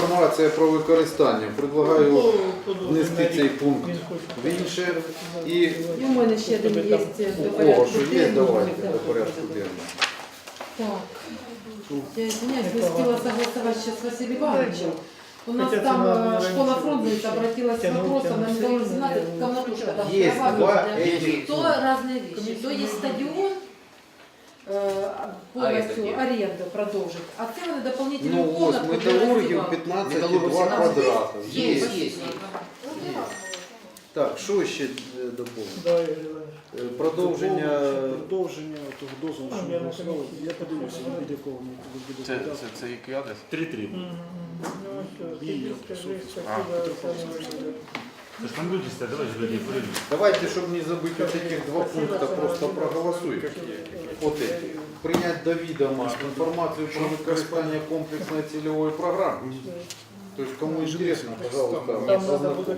інформація про використання. Предлагаю внести цей пункт в інше. І І у мене ще один є до у кого порядку що є, денного. давайте до порядку денного. Так. Я извиняюсь, не успела согласовать сейчас с Василием Ивановичем. У нас Хотя там цена э, раньше школа Фрунзе обратилась с тянул, вопросом тянул, на Медовом тянул, 17, тянул. комнатушка там Есть права два есть, да. этих. То разные вещи. То есть стадион э, полностью Аренда аренду продолжить, а це вони дополнительную Ну, ось комнатку для металургів роздівалки. 15,2 Металлургів квадрата. Є, Є. є, є. Так, що ще е, доповнити? Давай, Е, Продовження Продовження того дозволу, А, що я ми голосували. Я подивився, від якого ми буде Це, це, це який адрес? 3-3. Ну, все, Її тоді скажи, Оксана Васильівна. Це там люди стоять, давай же людей. Давайте, щоб не забити вот этих два пункта, просто проголосуємо. От эти. Прийняти до відома інформацію про використання комплексної цільової програми. Тобто, кому інтересно, пожалуйста, ознакомьтесь.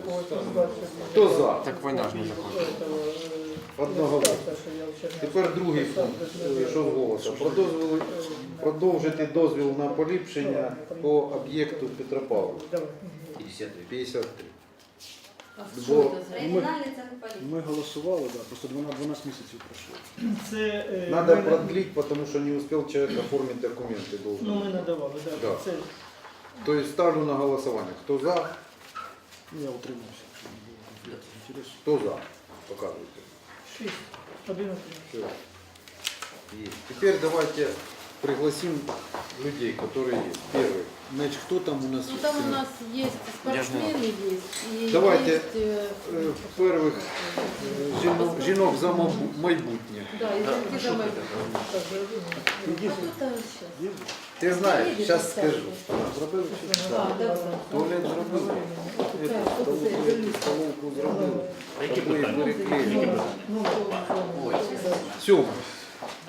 Хто за? Так війна ж не закончена. Одного. Тепер другий пункт, е, що з голосу. Про дозвіл- Продовжити дозвіл на поліпшення по об'єкту Петропавлова. Давай. 53. 53. А Бо- що це за Регіональний центр поліції. Ми голосували, да, просто 12, 12 місяців пройшло. Це е, Надо ми- продлить, потому что не успел человек оформить документы. Ну, Должен. ми надавали, да. Да. Це То есть ставлю на голосование. Кто за, Ну, Я утримався, щоб не було конфлікту інтересів. кто за. Показывайте. 6, 11. Все. Есть. Теперь давайте пригласим людей, которые есть. Первый. Значит, кто там у нас Ну есть? там у Семен? нас есть спортсмены есть. И Давайте, есть, э, Э, Первых э, жінок, жінок за мабу- майбутнє. Да, и за мы. А Іди, кто-то сейчас. є? Ти знаєш, Приедет, зараз оставит. скажу. Зробили чи А, да, да. Туалет зробили. Какая Эту столовку, функция? столовку зробили. А які Обоє питання? переклеїли. Ну, Ой.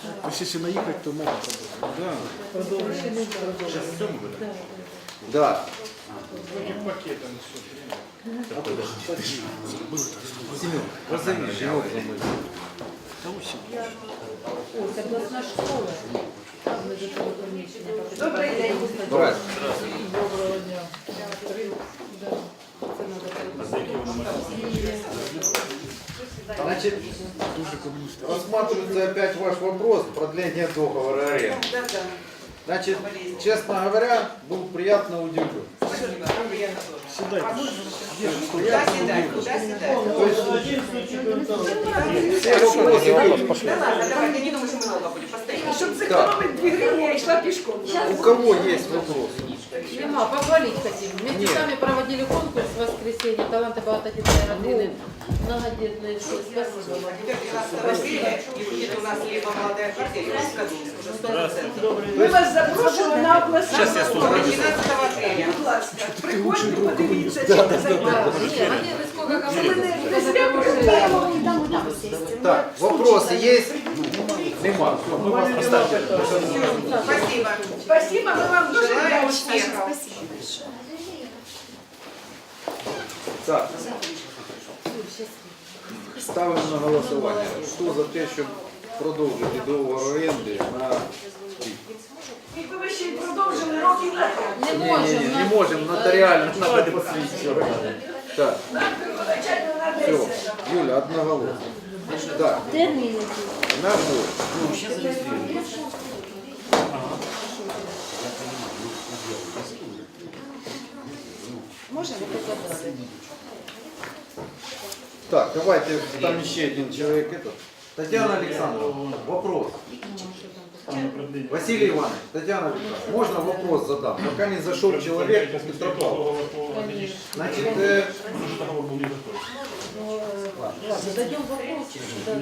Все. Ось якщо наїхати, то можна пробувати. Да. продолжение. Зараз в цьому буде? Да. Да. Семен, позови жінок за мною. Та усі. Ой, это областная школа. Там мы за того помещения попытались. Добрий день. Брат, Доброго дня. Да. Це надо А за які вони мають? значит, Дуже комуністи. рассматривается опять ваш вопрос продления договора аренды. Да, да. Значит, честно говоря, был приятно удивлен. Сідайте. Є ж Куда сідати? Куда сідати? То есть Один случай контакт. все вопросы были. Да ладно, давай, я не думаю, що ми довго будемо постоянно. Щоб Так. зекономити дві гривні, я йшла пішком. У кого есть вопросы? Нема, похвалить хотим. Вместе Нет. с вами проводили конкурс в воскресенье. Таланты богатодетной родины. Многодетные. все. Спасибо вам. 19 апреля, і буде у нас є молода квартира, в году, уже 100%. Добрий Ми день. вас запрошуємо на обласну. Щас я слухаю. 12 апреля. Будь ласка, приходьте, подивіться, чи Да, не зайдете. не, они вы сколько Ми говорили. не себе привітаємо. Так, вопросы есть? Нема. Все, мы вас оставим. Спасибо. Спасибо, ми вам дуже желаємо успіхів. Так. Ставимо на голосування. Хто за те, щоб продовжити договор оренди на рік? Якби ви ще й продовжили років на Не Ні, ні, можем. ні, не нас- можемо, нотаріально треба посвідчувати. Так, начальну на все, 10. Юля, одноголосно. Так, на год. Ну, сейчас зарегистрировали. Так, давайте, там еще один человек. Этот. Татьяна Александровна, вопрос. Василий Иванович, Татьяна Александровна, можно вопрос задам? Пока не зашел человек из Петропавлова. Значит, э, Може, договор був не готовий. Ну, вопрос. Да,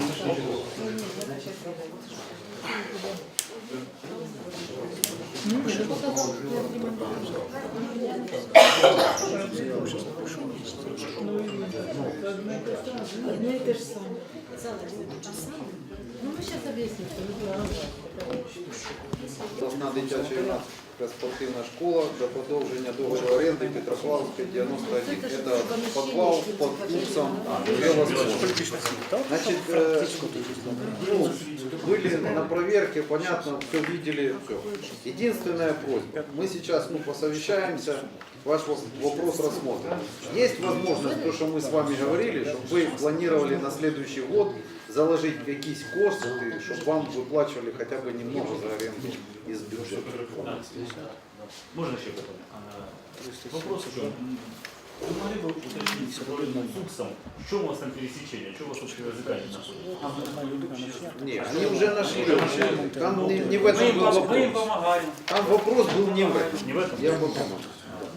же самое. Ну, мы сейчас объясним, что мы юнацька. спортивна школа для продовження договору оренди Петропавловська 91. Это подвал под курсом велоспорта. Значит, э, ну, были на проверке, понятно, все видели, все. Единственная просьба. Мы сейчас ну, посовещаемся, ваш воп- вопрос рассмотрим. Есть возможность, то, что мы с вами говорили, чтобы вы планировали на следующий год заложить какие-то кошты, чтобы вам выплачивали хотя бы немного за аренду из бюджета. Можно еще потом? Вопрос? Вы могли бы уточнить с Фуксом, в чем у вас там пересечение, что у вас общего языка не находит? Не, они уже нашли. Там не, не в этом был вопрос. Там вопрос был не в этом. Не в этом? Я бы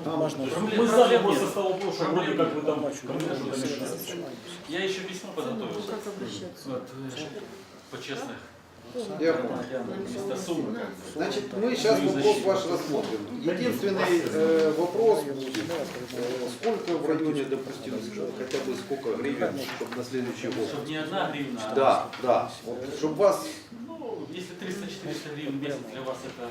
Там Мы сами просто стало вопрос, что вроде как вы там. Я еще письмо подготовил. Вот, э, по честных. я понял. Вместо суммы как бы. Значит, мы сейчас вопрос ваш рассмотрим. Единственный э, вопрос будет, э, сколько в районе, допустим, хотя бы сколько гривен, чтобы на следующий год? Чтобы не одна гривна, а Да, да. Вот, чтобы вас, Ну, если 300-400 гривен в месяц для вас это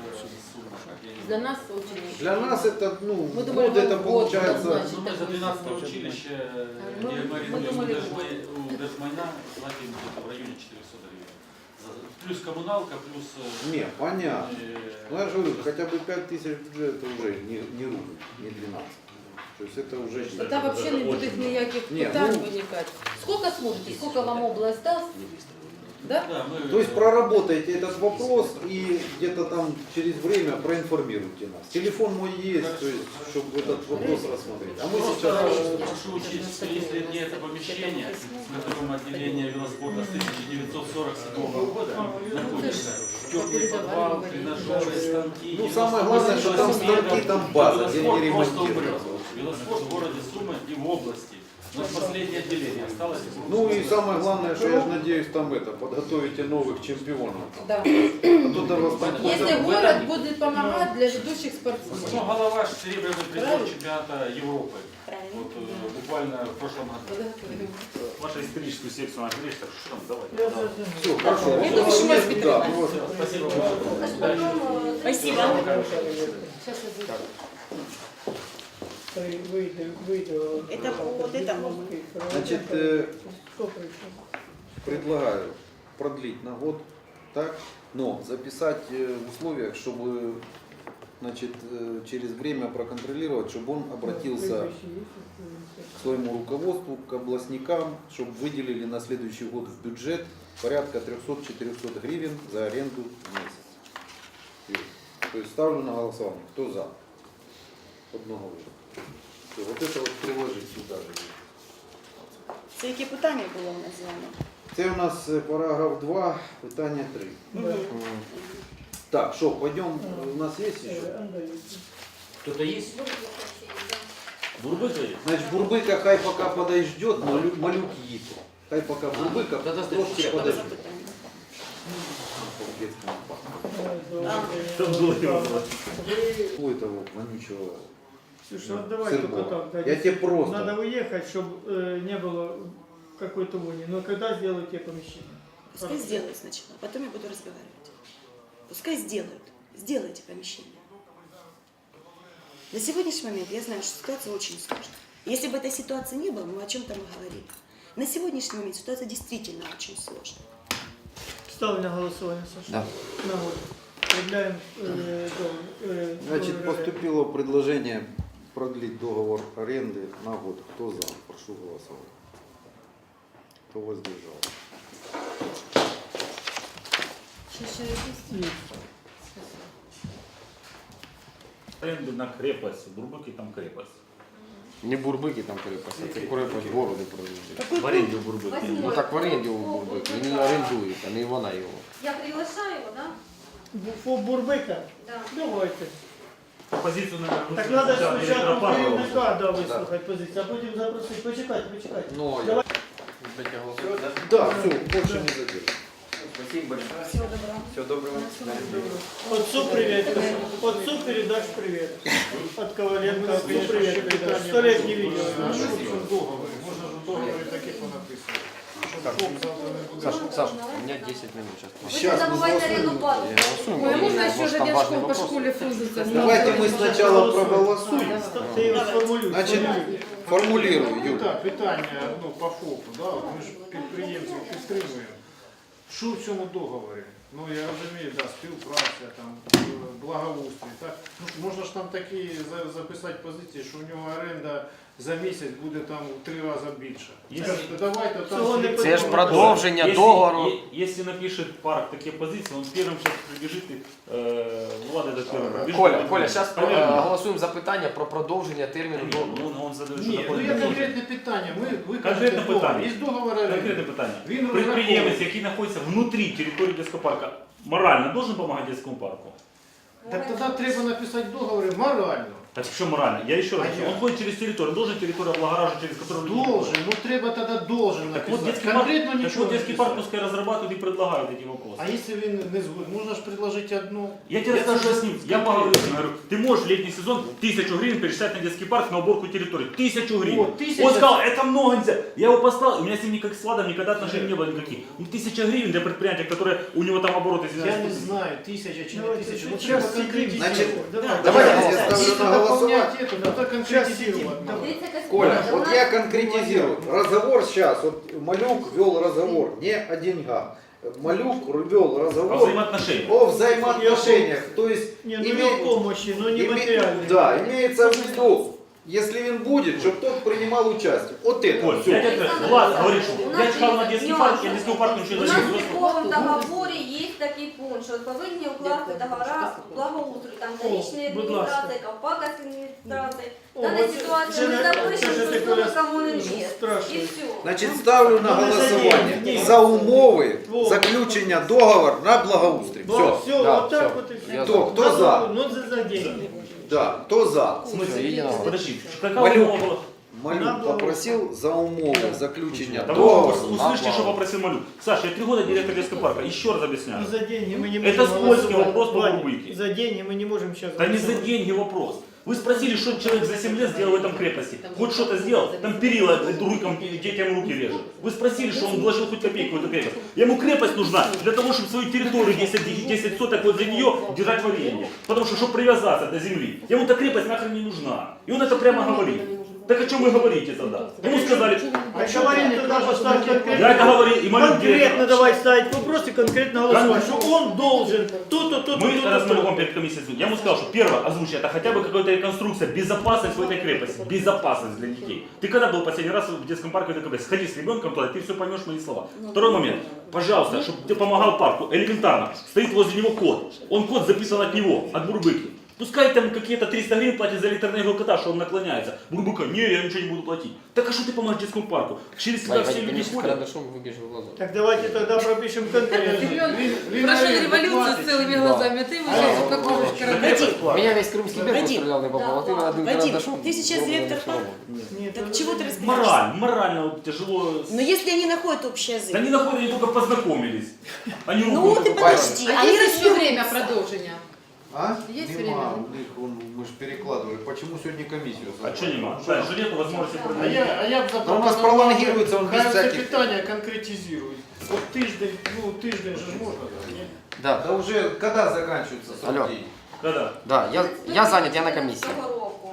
сумма. как я не Для знаю. нас очень... для нас это, ну, Мы думали, год это в год получается, назначить. Ну, мы за 12 училище, Ну, где мы мы арендуем думали, у Держмайна, платим где-то в районе 400 гривен. За- Плюс коммуналка, плюс... э, не, понятно. э, Ну, я же говорю, хотя бы 5 тысяч бюджет это уже не, не рубль, не 12. То есть это уже... Тогда вообще не будет никаких Не, питань ну- виникать. Сколько смотрите, сколько вам область даст? Да? Да, мы... То есть проработайте этот вопрос и где-то там через время проинформируйте нас. Телефон мой есть, то есть, чтобы этот вопрос рассмотреть. А мы Просто сейчас... прошу учесть, что если не это помещение, в котором отделение велоспорта с 1947 года находится, теплый подвал, тренажеры, станки. Ну, самое главное, что там снега, станки, там база, где велоспорт не просто умрет. ремонтируется. Велоспорт в городе Сумы и в области. У нас последнее отделение осталось. Ну и самое главное, что я же надеюсь там это, подготовите новых чемпионов. Да. А то до вас там Если ходят- город будет помогать для ведущих Ну, спортсменов. голова серебряный призер Правильно. чемпионата Европы. Вот э, буквально в прошлом году. Вашу историческую секцию нагрели, так что там, давай. Все, хорошо. Я думаю, что Нет, да. Спасибо большое. Спасибо. Сейчас я зайду. Это по вот этому. Значит, э, предлагаю продлить на год, так, но записать э, в условиях, чтобы значит, э, через время проконтролировать, чтобы он обратился к своему руководству, к областникам, чтобы выделили на следующий год в бюджет порядка 300-400 гривен за аренду в месяц. То есть ставлю на голосование. Кто за? Одного. Всё, Вот это вот приложить сюда же. Це яке питання було у нас з вами? Це у нас параграф 2, питання 3. Мгм. Так, что, пойдем, у нас есть еще? Э, Андрей, Кто-то есть? Бурбыка есть? Значит, Бурбыка хай пока подождет, малю- малюк їде. Хай пока Бурбыка Да-да, трошки Що там подождет. запитання? По-детскому пахнет. давай, А. давай. Там было его Вы, Какой-то вот вонючего Слушай, вот давай сырбола. только так. да, Я тебе просто... Надо уехать, чтобы не было какой-то вони. Но когда сделаете помещение? Пускай сделают сначала, потом я буду разговаривать. Пускай сделают. Сделайте помещение. На сегодняшний момент я знаю, что ситуация очень сложная. Если бы этой ситуации не было, мы о чем-то мы говорили. На сегодняшний момент ситуация действительно очень сложная. Ставлю на голосование, Саша. Да. На год. Продляем э, э, Значит, договор. поступило предложение продлить договор аренды на год. Кто за? Прошу голосовать. Кто воздержал? Сейчас я есть. Есть. Аренды на крепость, Бурбыки там крепость. Не бурбики там крепость, а це крепость городи провели. В аренде у Бурбыки. Ну так в оренді у бурбики, він не орендує, а не вона його. Я приглашаю его, да? Бу- Бурбика? Да. Давайте. Позицию, наверное, Так выслушать надо сначала спочатку директора парка. керівника да, вислухати позицію, а потім запросити. Почекайте, почекайте. Ну, Давай. Да, все, больше не задерживай. Спасибо большое. Всего доброго. Всего доброго. Отцу привет. Отцу передашь привет. От Коваленко отцу привет передашь. Сто лет не видел. Можна ж договори такі понаписати. Щоб Саша, Саша, у меня 10 минут сейчас. Вы не забывайте аренду плату. Ой, а можно еще же девушку по школе фрузиться? Давайте мы сначала проголосуем. Ты его сформулюй. Значит, сформулюй. формулирую, Ну Юр. так, питання ну, по ФОПу, да, от ми ж підприємців підтримуємо. Що в цьому договорі? Ну я розумію, да, співпраця, там, е, благоустрій. Так? Ну, ж можна ж там такі за- записати позиції, що у нього оренда за місяць буде там в три рази більша. Є- Скажете, давайте там. Цього не слід- Це ж продовження Если- договору. е- Если напишет парк такие позиции, он первым сейчас прибежит и э, Влада это первым прибежит. Коля, Коля, зараз Поверь. голосуємо за питання про продовження терміну Ні, договору. ну, он задает, Ні, что ну є такое. конкретне питання. Ми, ви Конкретне кажете, договор. питання. Є договор оренди. Конкретне питання. Він Предприємець, розрахований. який знаходиться внутрі території детского парка, морально должен допомагати детскому парку? Так тоді треба написати договори морально. Так что морально? Я еще раз я? он ходит через территорию, он должен территорию облагораживать, через которую он Должен, ну треба тогда должен Так вот, детский парк, Конкретно так нічого вот детский не парк писати. пускай разрабатывает и предлагает эти вопросы. А если він не згоден, можна ж предложити одну. Я тебе расскажу, с ним. Я поговорю с ним, говорю, ты можешь летний сезон тысячу гривен перечислять на детский парк на уборку территории. Тысячу гривен. Вот, тысяча- Он сказал, это много нельзя. Я его послал, у меня с ним никак с Владом никогда отношений не было никаких. Ну, тысяча гривен для предприятия, которое у него там обороты, Я не знаю, тисяча чи не Давайте, тисяча. Ну треба конкретизувати. Значит, Давай. Давайте Давай. я ставлю на голосование. дополнять это, надо конкретизировать. надо. Дивіться, якась Коля, ситуація. У вот нас- я конкретизирую. Разговор сейчас, вот Малюк вел разговор не о деньгах. Малюк вел Про разговор взаимоотношения. о взаимоотношениях. То есть, Не, ну име- не помощи, но не име- материальной. да, имеется в виду, если он будет, чтобы тот принимал участие. Вот это Коль, все. я тебе говорю, Влад говорит, что У я нас читал на є детский нюанси. парк, я детского парка ничего У не нас в знаю. стоїть такий пункт, що повинні укласти договора благоустрою, там річної адміністрації, ковпака адміністрації. Дана ситуація не запишемо, що сума кому не є. Значить, ставлю на голосування за умови заключення договору на благоустрій. Все, все, да, вот так все. Хто, хто за? Ну, за деньги. Да, хто за? Подожди, какая умова? Малюк попросил за умови заключення Да вы договору. услышите, что попросил Малюк. Саша, я три года директор детского парка. Еще раз объясняю. Ну, за деньги мы не Это можем скользкий голосовать. вопрос по Ваня, Бурбыке. За деньги мы не можем сейчас Да не за деньги вопрос. Вы спросили, что человек за 7 лет сделал в этом крепости. Хоть что-то сделал, там перила рукам, детям руки режет. Вы спросили, что он вложил хоть копейку в эту крепость. Ему крепость нужна для того, чтобы свою территорию 10, 10 соток возле нее держать в аренде. Потому что, чтобы привязаться до земли. Ему эта крепость нахрен не нужна. И он это прямо говорит. Так о чем вы говорите тогда? Ему сказали, А говорим тогда конкретно. я это говорил, и Малюк Конкретно директор. давай ставить вопрос и конкретно голосовать, что он должен то-то, то-то, Мы тогда с то-то. Перед комиссией, я ему сказал, что первое, озвучь, это хотя бы какая-то реконструкция, безопасность в этой крепости, безопасность для детей. Ты когда был последний раз в детском парке в этой крепости? Сходи с ребенком туда, ты все поймешь мои слова. Второй момент, пожалуйста, чтобы ты помогал парку, элементарно, стоит возле него кот, он кот записан от него, от Бурбыки. Пускай там какие-то 300 гривен платит за электроэнергию кота, что он наклоняется. Бурбыка, не, я ничего не буду платить. Так а что ты поможешь детскому парку? Через тебя все люди ходят. карандашом. Так давайте тогда пропишем конкретно. Прошел революцию с целыми глазами, а ты выжил, как Вадим, Меня весь крымский бег Вадим, стрелял не попал, а ты на один карандашом. ты сейчас директор парка. Так чего ты разбираешься? Морально, морально тяжело. Но если они находят общий язык. Да они находят, они только познакомились. Они Ну только подожди, А они есть еще разберутся. время продолжения? А? Есть Нема. время? У них, он, мы же перекладывали. Почему сегодня комиссию? А что не могу? Да, что нету возможности А продать. я, а я б Ну, у нас пролонгируется он без Хай це всяких- питання конкретизують. От тиждень, ну тиждень же ж можна, ні? Да, Да уже когда заканчивается срок Алло. действия? Когда? да, я, я занят, я на комиссии. Року.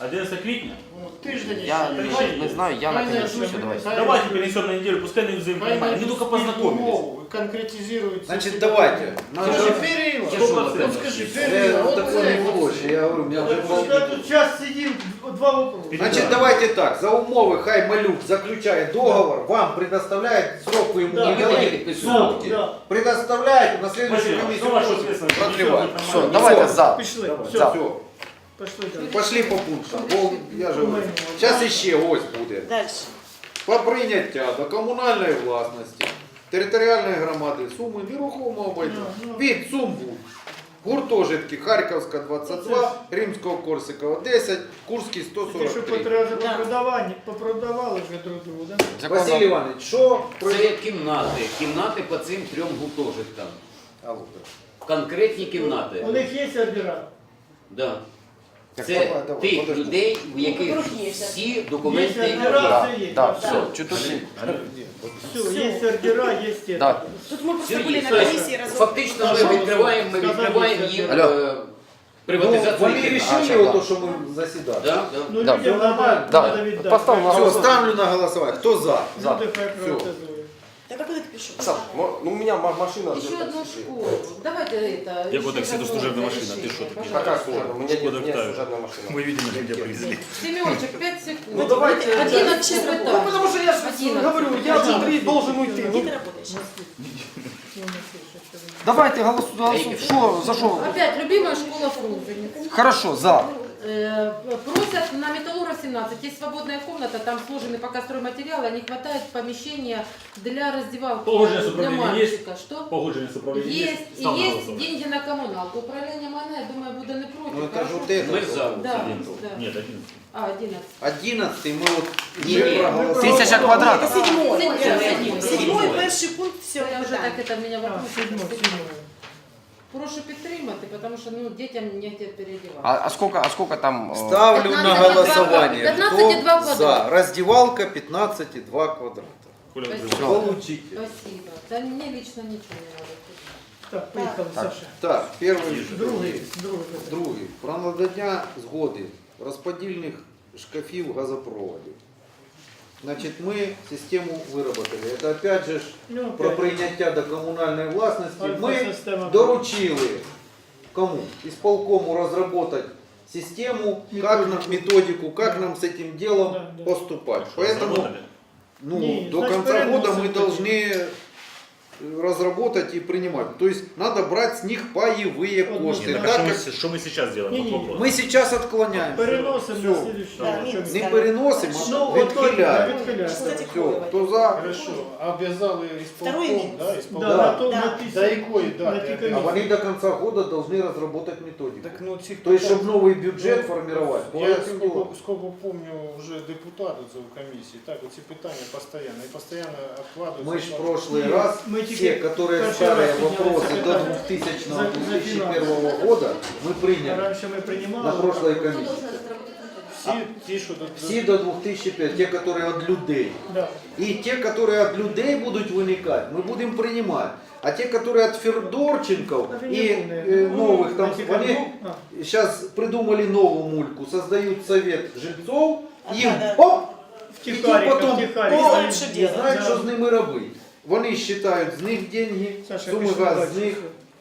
11 квітня? Ну, тиждень Я ще. не, Хай- не знаю, я на хай комиссии, знайдуть- все, давайте. хай Давайте знайдуть- перенесем на неделю, пускай они хай взаимопонимают. Они знайдуть только спільну познакомились. мову, конкретизирують. Значит, ці давайте. Скажи, Надо... Перила, Сто процентов. от скажи, Я Перила, от такой це. не больше, я говорю, у меня уже Пускай тут сейчас сидим, два вопроса. Значит, давайте так, за умови хай Малюк заключает договор, вам предоставляет срок, вы ему Да, не да, говорите, сутки. Да, Предоставляет, на следующую Спасибо. комиссию Ну, ваша можете ответственность. продлевать. Все, давайте за. пішли. Все, За. Все, Далі. пошли по пунктам. Вол, я же говорю. Сейчас іще ось буде. Дальше. По прийняття до комунальної власності територіальної громади Суми нерухомого майна від Сумбу. Гуртожитки Харківська 22, Римського Корсикова 10, Курський Ти що 143. потреби попродавали, попродавали вже друг другу, да? Василь Іванович, що про- Це кімнати. Кімнати по цим трьом гуртожиткам. Алло. Конкретні кімнати. У них є ордера? Да. Це тих людей, в яких всі документи. Есть ордера, все есть. Да, Все. все, чуть Все, есть ордера, есть это. Да. Тут мы просто Сергій, были на тобто, комиссии разобрали. Фактично ми відкриваємо, ми відкриваємо їм е, Ну, приватизацію. вони землі. рішили ото, що ми засідали. Да, да. Ну, Да. людям надо, Да. надо віддати. Постав на Все, голосування. ставлю на голосування. Хто за? За. Люди хай приватизують. Да как это пишу? Сам, ну у меня ма- машина. Еще одну школу. Давайте это. Я вот так еще сиду, закон служебная машина. Ты что, ты. Какая служебная? У меня нет, Шкода Октавия. служебной машины. Мы видели, где привезли. Семенчик, 5 секунд. Ну, давайте, 11 Ну, этаж. потому что я же 11. говорю, я внутри должен уйти. Где Ну, ты работаешь сейчас? давайте голосуем. Что, за что? Опять любимая школа Фрунзенец. Хорошо, за. Э, Просят на Металлура 17. Есть свободная комната, там сложены пока стройматериалы, не хватает помещения для раздевалки Погодження з для управлінням є? мальчика. Что? Погодження з управлінням є? Есть, и Став на есть голосування. деньги на коммуналку. Управление МАНА, я думаю, буде не проти. Ну это же Хорошо? вот это. Ми за. Да, да. Нет, один. А, 11. 11 мы вот Ні, вже ні. проголосували. Тысяча Это квадратов. седьмой. Седьмой. Седьмой, перший пункт, все, Я вже так это меня А, вопрос. седьмой, седьмой. Прошу підтримати, тому що ну, дітям негде переодівати. А, а сколько, а сколько там? э, Ставлю на 15,2 голосование. 15,2 Кто квадрата. за? Раздевалка 15,2 квадрата. Коля, Спасибо. друг. Получите. Спасибо. Да мне лично ничего не надо. Так, поїхали, Саша. Так, перший. Другий, другий. Другий. Про надання згоди розподільних шкафів газопроводів. Значить, ми систему виробили. Це опять же ж Ну, про прийняття до комунальної власності. Ми Альфа-система. доручили кому? Исполкому разработать систему, как нам методику, как нам с этим делом Да, да. поступать. Что, Поэтому ну, Не, до значит, конца года мы это. должны разработать и принимать. То есть надо брать с них паевые Вот, кошты. ну, Нет, Так так как что, мы, что мы сейчас делаем? Не-не-не. Вот вопрос. мы сейчас отклоняем. Переносимо на Все. слідуючий. Да, щоб- мінус. Не переносим, Ну, а от точно, відхиляємо. відхиляємо. Кстати, Все, хто за? Хорошо, обв'язали Второй ісполком, минус. да, Да, ісполком. на то, Да. на ті До якої на дати? ті А комісії. вони до конца года должны разработать методику. Так ну ці То есть, чтобы новый бюджет формировать. по Я этому сколько, делу. сколько помню уже депутат це в комісії, так оці питання постійно і постійно откладываются. Мы ж в прошлый раз, Мы все, теперь которые первый старые раз подняли вопросы до секретаря. 2000-2001 года, мы приняли Раніше ми приймали. на прошлой Хто комиссии. должен розробити Всі ті, що до Всі до 2005, те, которые от людей. Да. И те, которые от людей будут выныка, мы будем принимать. А те, которые от Фердорченков А ви и не помните. э, новых, там, Знаете, как они ну, а. сейчас придумали новую мульку, создают совет жильцов, А, им да, да. оп, Втихарі, і потім втихарі. оп, знають, що і делать. знають, Да. що з ними робити. Вони вважають з них деньги, Саша, суми пішли газ далі. з них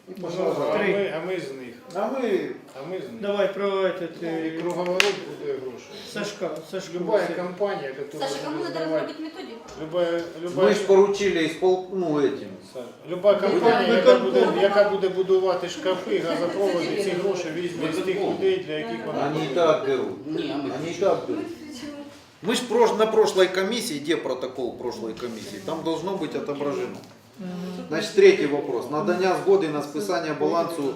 і а пожалуйста. Три. ми, а ми з них. А ми А ми з них. Давай про этот, І э, круговорот буде грошей. Сашка, Сашка. Любая компания, которая Саша, кому будет треба сдавать- розробити методику? любая, любая, Ми ж поручили испол... ну, этим. люба компанія, Ми яка кон- буде, яка буде будувати шкафи, газопроводи, ці гроші візьме з тих людей, для яких вона Они и буде. так берут. Ні, а ми Они и так берут. Мы ж прош- на прошлой комиссии, где протокол прошлой комиссии, там должно быть отображено. Значит, третий вопрос. Надання згоди на списання балансу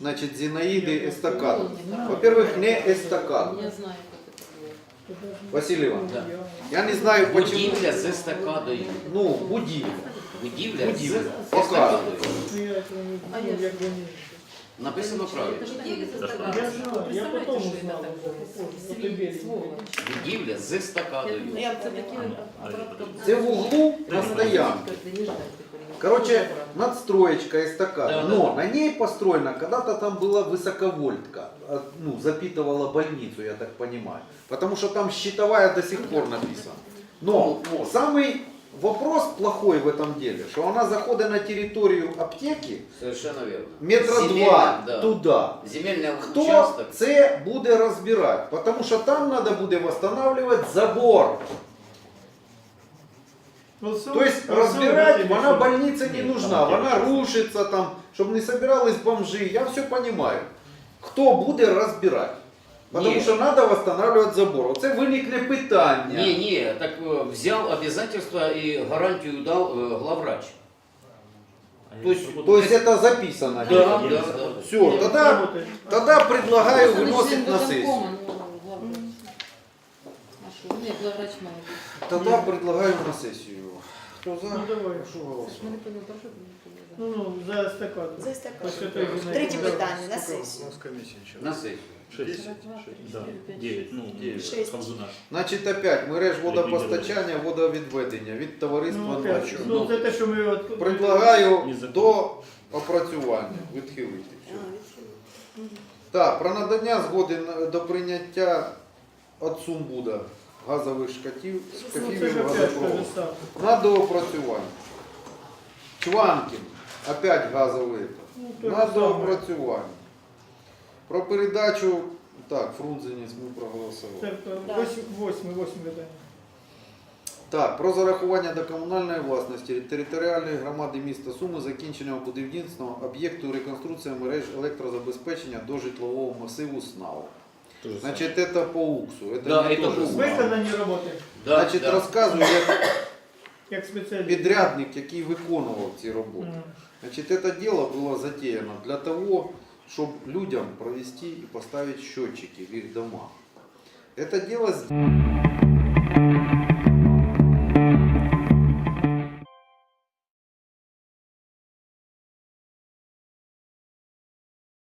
значит, Зинаиды эстакаду. Во-первых, не эстакаду. Я знаю, как это было. Василий Иванович, Да. я не знаю почему. Будівля з естакадою. Ну, будильник. Будівля Будівля. з Пока. естакадою. Ну, я этого не А знаю, я як вони. Написано правильно. Будівля Я знаю, я потом узнал. Вот тебе. Будівля з естакадою. Ну, я Це такі Це в углу на стоянке. Короче, надстроечка эстакада. Да, Но на ней построена, когда-то там была высоковольтка. а, Ну, запитывала больницу, я так понимаю. Потому что там щитовая до сих пор написана. Но самый вопрос плохой в этом деле, что она заходит на территорию аптеки Совершенно вірно. метра Земельна, два да. туда. Земельний Хто участок. це буде розбирати? Потому що там треба буде восстанавливать забор. То есть разбирать, вона больница не нужна, вона рушится там, чтобы не собирались бомжи, я все понимаю. Хто буде розбирати? Потому Ні. що треба восстанавливать забор. Оце виникне питання. Ні, ні, так е, взяв обязательство і гарантію дав е, главврач. То есть это записано. Да, да, да. Все, тогда, тогда предлагаю выносить на сессию. А що? Ні, главврач має бути. Тогда предлагаю на сессию. Кто за? Ну, давай. Прошу голосовать. Ми не поняли, про що ви говорили? Ну, ну, за эстакаду. За эстакаду. Ось это і Третє знаю. питання на Сколько у сесію. нас комиссия сейчас? На сессию. Шесть. Да, девять. Ну, Шесть. Хамзуна. Значить, опять мереж водопостачання, водовідведення від товариства Ну, «Ночі». опять, ну, це те, що ми от... Предлагаю Незаконно. до опрацювання відхилити. А, відхилили. Так, про надання згоди на- до прийняття від Сумбуда газових шкатів, Ну, це шкафів ж опять те газопроводу. же саме. На доопрацювання. Чванкін, опять газовий. Ну, те ж На саме. доопрацювання. Про передачу, так, Фрунзеніс ми проголосували. Це Да. восьм- восьме, восьме питання. Так, про зарахування до комунальної власності територіальної громади міста Суми закінченого будівництва об'єкту реконструкція мереж електрозабезпечення до житлового масиву СНАУ. Значить, это по УКСу. Это Да, не это то, же що- Виконані роботи, Да, Значить, да. розказую, як як спеціаліст. підрядник, який виконував ці роботи. Мгм. Значит, это дело было затеяно для того, чтобы людям провести и поставить счетчики в их домах. Это дело